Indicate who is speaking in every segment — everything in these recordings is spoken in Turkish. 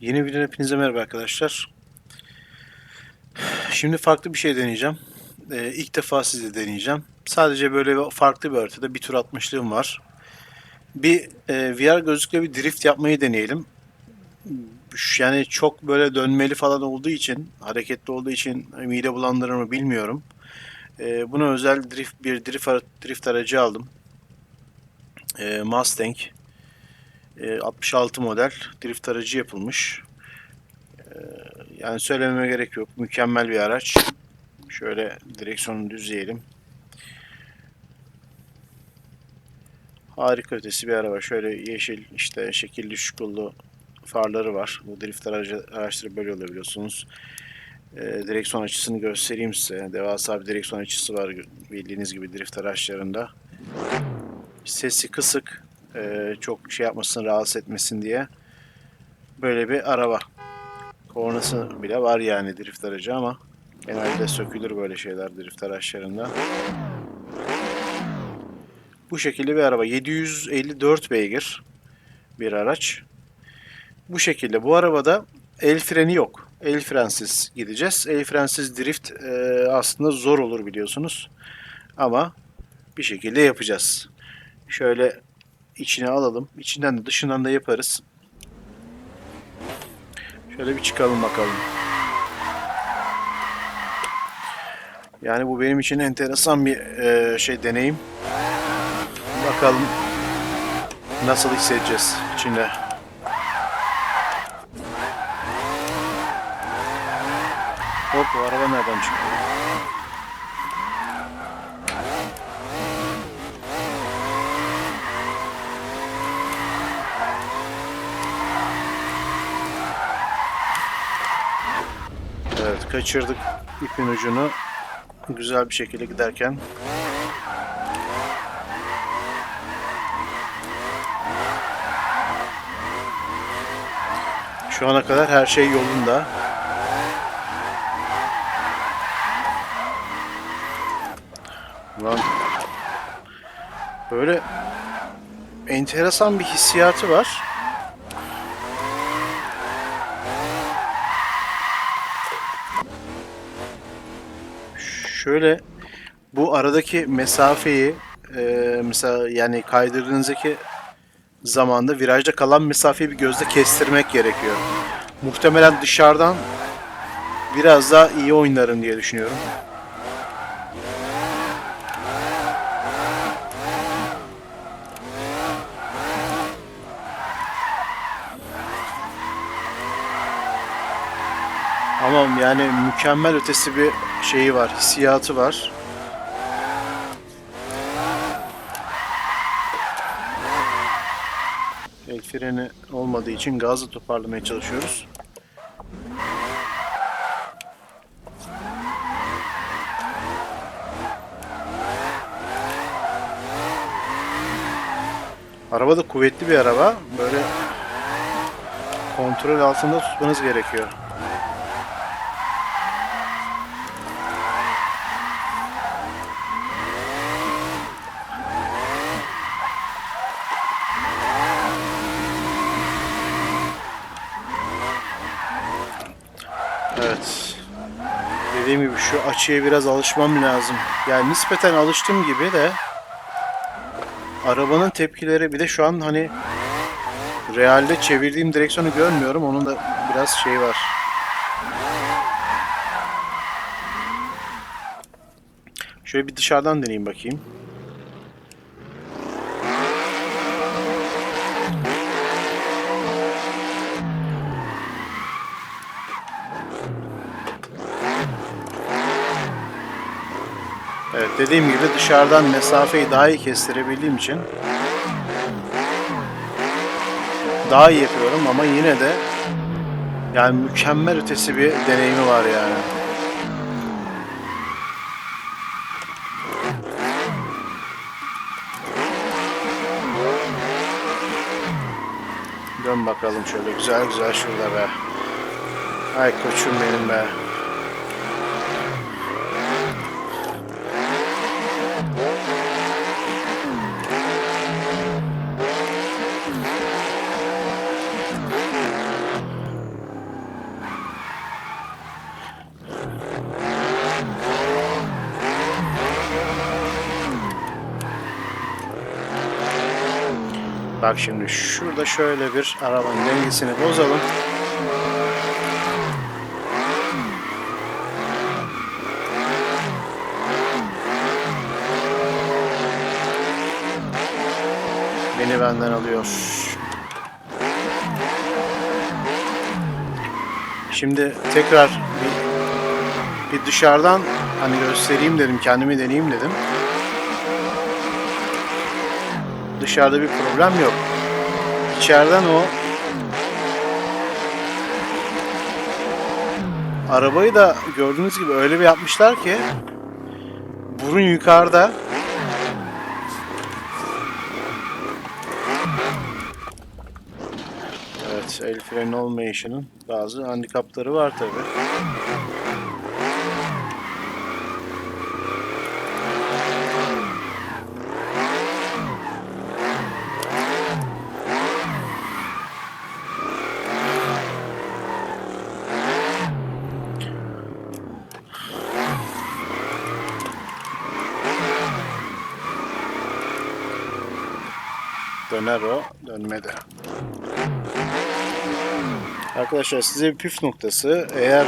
Speaker 1: Yeni videodan hepinize merhaba arkadaşlar. Şimdi farklı bir şey deneyeceğim. Ee, ilk defa size deneyeceğim. Sadece böyle farklı bir haritada bir tur atmışlığım var. Bir e, VR gözlükle bir drift yapmayı deneyelim. Yani çok böyle dönmeli falan olduğu için, hareketli olduğu için mide bulandırır mı bilmiyorum. Ee, buna özel drift bir drift, drift aracı aldım. Ee, Mustang. Ee, 66 model drift aracı yapılmış. Ee, yani söylememe gerek yok. Mükemmel bir araç. Şöyle direksiyonu düzleyelim. Harika ötesi bir araba. Şöyle yeşil işte şekilli şukullu farları var. Bu drift aracı, araçları böyle oluyor biliyorsunuz. Ee, direksiyon açısını göstereyim size. Devasa bir direksiyon açısı var bildiğiniz gibi drift araçlarında. Sesi kısık. Ee, çok şey yapmasın, rahatsız etmesin diye. Böyle bir araba. Kornası bile var yani drift aracı ama genelde sökülür böyle şeyler drift araçlarında. Bu şekilde bir araba. 754 beygir bir araç. Bu şekilde. Bu arabada el freni yok. El frensiz gideceğiz. El frensiz drift e, aslında zor olur biliyorsunuz. Ama bir şekilde yapacağız. Şöyle içine alalım. İçinden de dışından da yaparız. Şöyle bir çıkalım bakalım. Yani bu benim için enteresan bir e, şey deneyim. Bakalım nasıl hissedeceğiz içinde. Hop bu araba nereden çıktı? Evet kaçırdık ipin ucunu güzel bir şekilde giderken. Şu ana kadar her şey yolunda. Lan böyle enteresan bir hissiyatı var. Şöyle bu aradaki mesafeyi e, mesela yani kaydırdığınızdaki zamanda virajda kalan mesafeyi bir gözle kestirmek gerekiyor. Muhtemelen dışarıdan biraz daha iyi oynarım diye düşünüyorum. Ama yani mükemmel ötesi bir şeyi var, hissiyatı var. El freni olmadığı için gazla toparlamaya çalışıyoruz. Araba da kuvvetli bir araba. Böyle kontrol altında tutmanız gerekiyor. Evet. Dediğim gibi şu açıya biraz alışmam lazım. Yani nispeten alıştım gibi de arabanın tepkileri bir de şu an hani realde çevirdiğim direksiyonu görmüyorum. Onun da biraz şey var. Şöyle bir dışarıdan deneyeyim bakayım. Dediğim gibi dışarıdan mesafeyi daha iyi kestirebildiğim için daha iyi yapıyorum ama yine de yani mükemmel ötesi bir deneyimi var yani. Dön bakalım şöyle güzel güzel şurada be. Ay koçum benim be. Bak şimdi şurada şöyle bir arabanın dengesini bozalım. Beni benden alıyor. Şimdi tekrar bir, bir dışarıdan hani göstereyim dedim, kendimi deneyeyim dedim. Dışarıda bir problem yok. İçeriden o arabayı da gördüğünüz gibi öyle bir yapmışlar ki burun yukarıda Evet, el freni olmayışının bazı handikapları var tabi. Döner o, dönmedi. Arkadaşlar size bir püf noktası. Eğer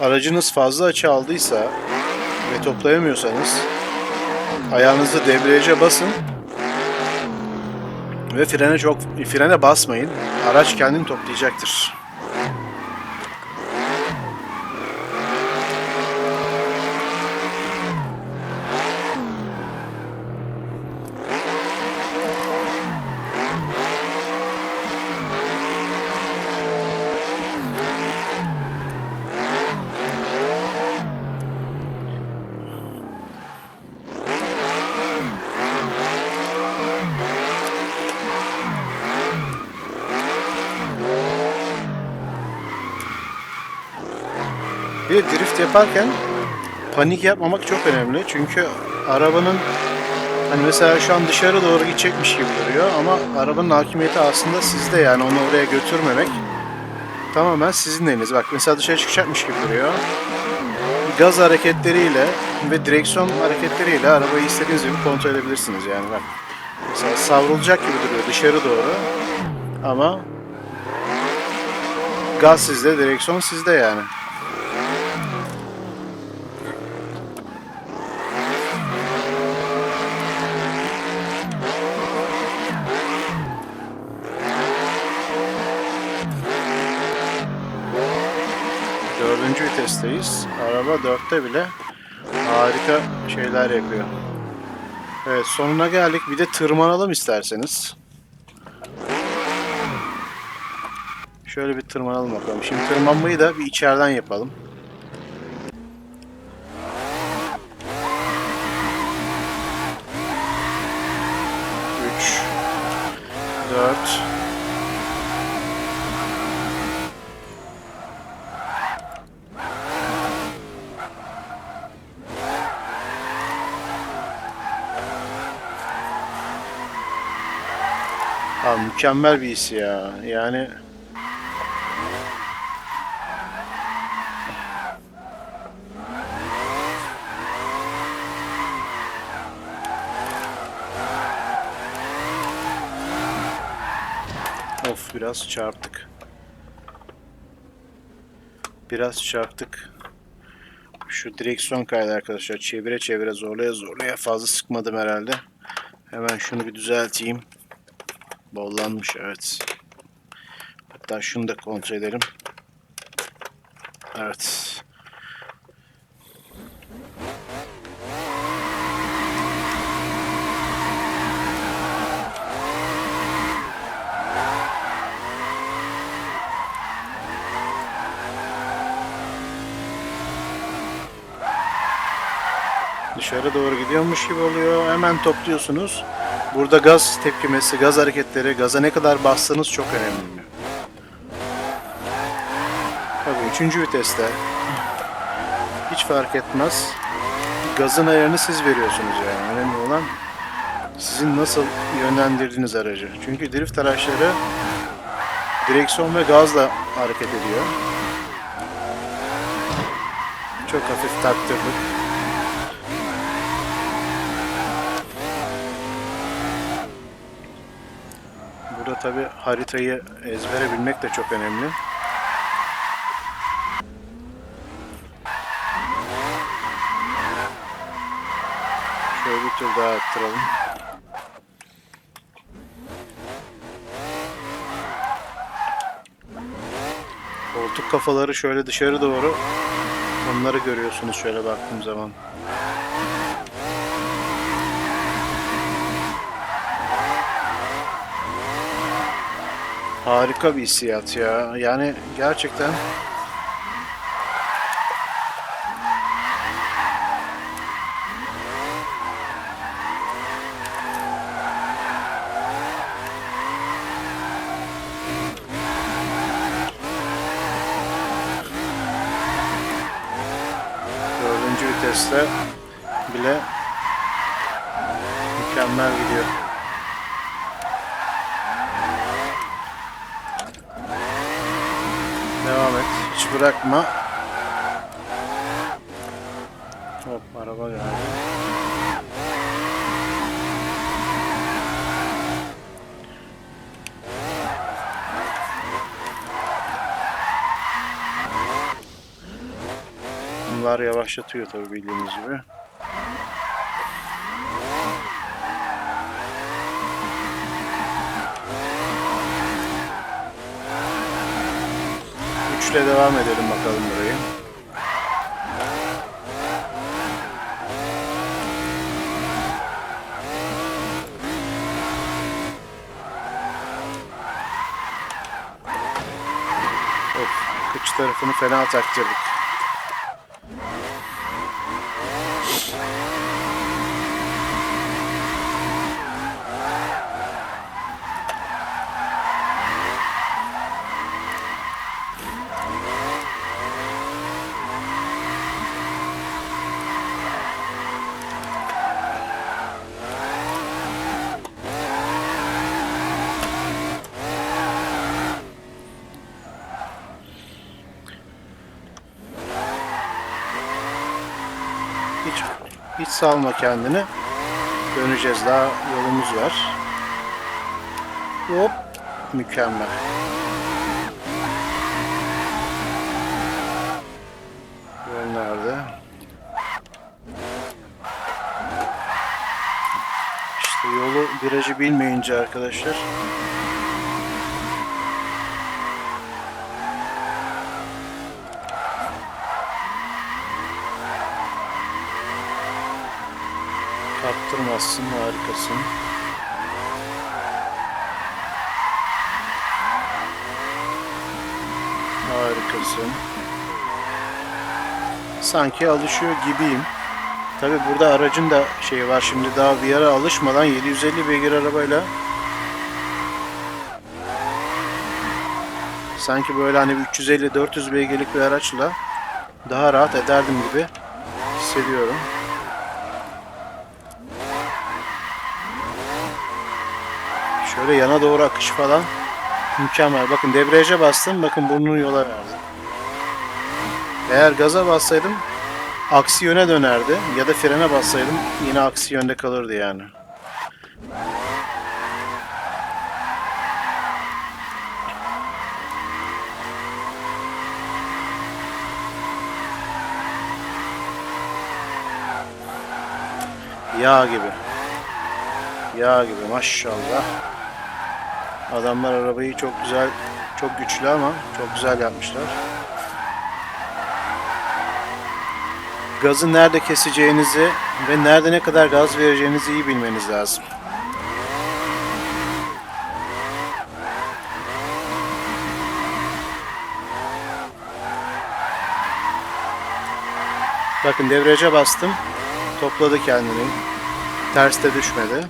Speaker 1: aracınız fazla açı aldıysa ve toplayamıyorsanız ayağınızı debriyaja basın ve frene çok frene basmayın. Araç kendini toplayacaktır. Drift yaparken panik yapmamak çok önemli. Çünkü arabanın hani mesela şu an dışarı doğru gidecekmiş gibi duruyor ama arabanın hakimiyeti aslında sizde yani onu oraya götürmemek tamamen sizin eliniz. Bak mesela dışarı çıkacakmış gibi duruyor. Gaz hareketleriyle ve direksiyon hareketleriyle arabayı istediğiniz gibi kontrol edebilirsiniz yani bak. Mesela savrulacak gibi duruyor dışarı doğru ama gaz sizde, direksiyon sizde yani. Vitesteyiz. Araba dörtte bile harika şeyler yapıyor. Evet sonuna geldik. Bir de tırmanalım isterseniz. Şöyle bir tırmanalım bakalım. Şimdi tırmanmayı da bir içeriden yapalım. Üç, dört, mükemmel bir his ya. Yani Of biraz çarptık. Biraz çarptık. Şu direksiyon kaydı arkadaşlar. Çevire çevire zorlaya zorlaya fazla sıkmadım herhalde. Hemen şunu bir düzelteyim. Bollanmış evet. Hatta şunu da kontrol edelim. Evet. Dışarı doğru gidiyormuş gibi oluyor. Hemen topluyorsunuz. Burada gaz tepkimesi, gaz hareketleri, gaza ne kadar bastığınız çok önemli. Tabii üçüncü viteste hiç fark etmez. Gazın ayarını siz veriyorsunuz yani. Önemli olan sizin nasıl yönlendirdiğiniz aracı. Çünkü drift araçları direksiyon ve gazla hareket ediyor. Çok hafif taktırdık. Burada tabi haritayı ezbere bilmek de çok önemli. Şöyle bir tur daha attıralım. Koltuk kafaları şöyle dışarı doğru onları görüyorsunuz şöyle baktığım zaman. Harika bir hissiyat ya. Yani gerçekten dördüncü viteste bile mükemmel gidiyor. Devam et. Hiç bırakma. Hop araba geldi. Bunlar yavaşlatıyor tabii bildiğiniz gibi. Üçle devam edelim bakalım burayı. Of, kıç tarafını fena taktırdık. Hiç hiç salma kendini. Döneceğiz daha yolumuz var. Hop mükemmel. Yol nerede? İşte yolu virajı bilmeyince arkadaşlar kaptırmazsın harikasın. Harikasın. Sanki alışıyor gibiyim. Tabi burada aracın da şeyi var şimdi daha VR'a alışmadan 750 beygir arabayla sanki böyle hani 350-400 beygirlik bir araçla daha rahat ederdim gibi hissediyorum. Şöyle yana doğru akış falan mükemmel. Bakın debriyaja bastım. Bakın burnunu yola verdi. Eğer gaza bassaydım aksi yöne dönerdi. Ya da frene bassaydım yine aksi yönde kalırdı yani. Yağ gibi. Yağ gibi maşallah. Adamlar arabayı çok güzel, çok güçlü ama çok güzel yapmışlar. Gazı nerede keseceğinizi ve nerede ne kadar gaz vereceğinizi iyi bilmeniz lazım. Bakın debriyaja bastım. Topladı kendini. Ters de düşmedi.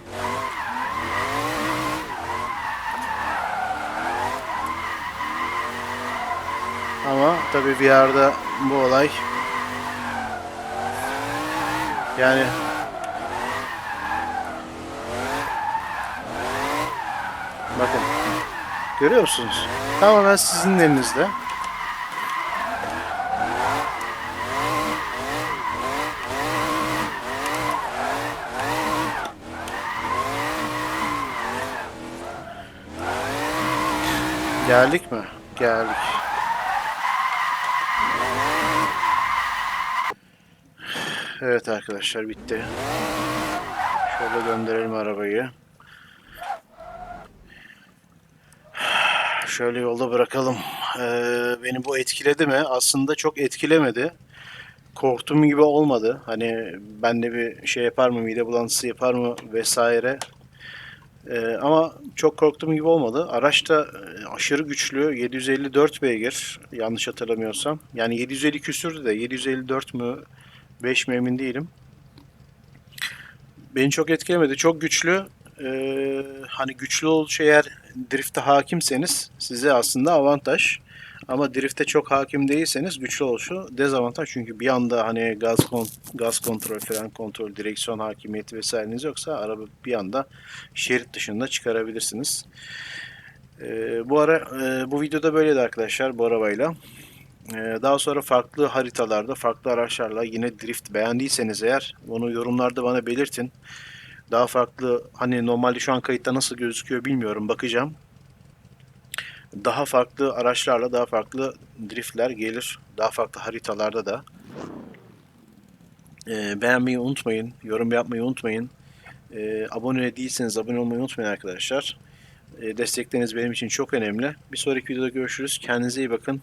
Speaker 1: Ama tabii VR'da bu olay yani bakın görüyor musunuz? Tamamen sizin elinizde. Geldik mi? Geldik. Evet arkadaşlar bitti. Şöyle gönderelim arabayı. Şöyle yolda bırakalım. Ee, beni bu etkiledi mi? Aslında çok etkilemedi. Korktuğum gibi olmadı. Hani ben de bir şey yapar mı, mide bulantısı yapar mı vesaire. Ee, ama çok korktuğum gibi olmadı. Araç da e, aşırı güçlü. 754 beygir yanlış hatırlamıyorsam. Yani 750 küsürdü de 754 mü 5 mi emin değilim. Beni çok etkilemedi. Çok güçlü. Ee, hani güçlü ol şey eğer drift'e hakimseniz size aslında avantaj. Ama drift'e çok hakim değilseniz güçlü oluşu dezavantaj. Çünkü bir anda hani gaz kon gaz kontrol, fren kontrol, direksiyon hakimiyeti vesaireniz yoksa araba bir anda şerit dışında çıkarabilirsiniz. Ee, bu ara e, bu videoda böyleydi arkadaşlar bu arabayla. Ee, daha sonra farklı haritalarda, farklı araçlarla yine drift beğendiyseniz eğer bunu yorumlarda bana belirtin. Daha farklı hani normalde şu an kayıtta nasıl gözüküyor bilmiyorum bakacağım. Daha farklı araçlarla daha farklı driftler gelir. Daha farklı haritalarda da. Ee, beğenmeyi unutmayın. Yorum yapmayı unutmayın. Ee, abone değilseniz abone olmayı unutmayın arkadaşlar. Destekleriniz benim için çok önemli. Bir sonraki videoda görüşürüz. Kendinize iyi bakın.